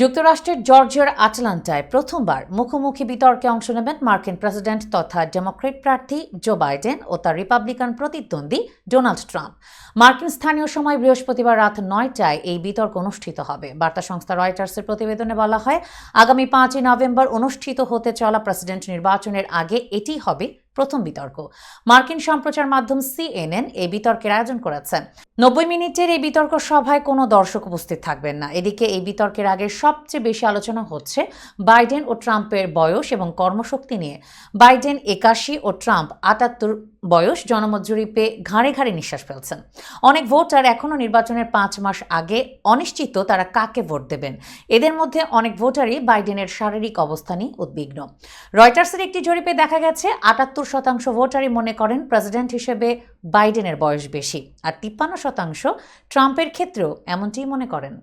যুক্তরাষ্ট্রের জর্জিয়ার আটলান্টায় প্রথমবার মুখোমুখি বিতর্কে অংশ নেবেন মার্কিন প্রেসিডেন্ট তথা ডেমোক্রেট প্রার্থী জো বাইডেন ও তার রিপাবলিকান প্রতিদ্বন্দ্বী ডোনাল্ড ট্রাম্প। মার্কিন স্থানীয় সময় বৃহস্পতিবার রাত নয়টায় এই বিতর্ক অনুষ্ঠিত হবে। বার্তা সংস্থা রয়টার্সের প্রতিবেদনে বলা হয়, আগামী পাঁচই নভেম্বর অনুষ্ঠিত হতে চলা প্রেসিডেন্ট নির্বাচনের আগে এটি হবে প্রথম বিতর্ক। মার্কিন সম্প্রচার মাধ্যম সিএনএন এই বিতর্কের আয়োজন করেছে। নব্বই মিনিটের এই বিতর্ক সভায় কোনো দর্শক উপস্থিত থাকবেন না। এদিকে এই বিতর্কের আগে সবচেয়ে বেশি আলোচনা হচ্ছে বাইডেন ও ট্রাম্পের বয়স এবং কর্মশক্তি নিয়ে। বাইডেন একাশি ও ট্রাম্প আটাত্তর বয়স জনমত জরিপে ঘাড়ে ঘাড়ে নিঃশ্বাস ফেলছেন। অনেক ভোটার এখনও নির্বাচনের পাঁচ মাস আগে অনিশ্চিত তারা কাকে ভোট দেবেন। এদের মধ্যে অনেক ভোটারই বাইডেনের শারীরিক অবস্থা নিয়ে উদ্বিগ্ন। রয়টার্সের একটি জরিপে দেখা গেছে, আটাত্তর শতাংশ ভোটারই মনে করেন প্রেসিডেন্ট হিসেবে বাইডেনের বয়স বেশি, আর তিপ্পান্ন শতাংশ ট্রাম্পের ক্ষেত্রেও এমনটিই মনে করেন।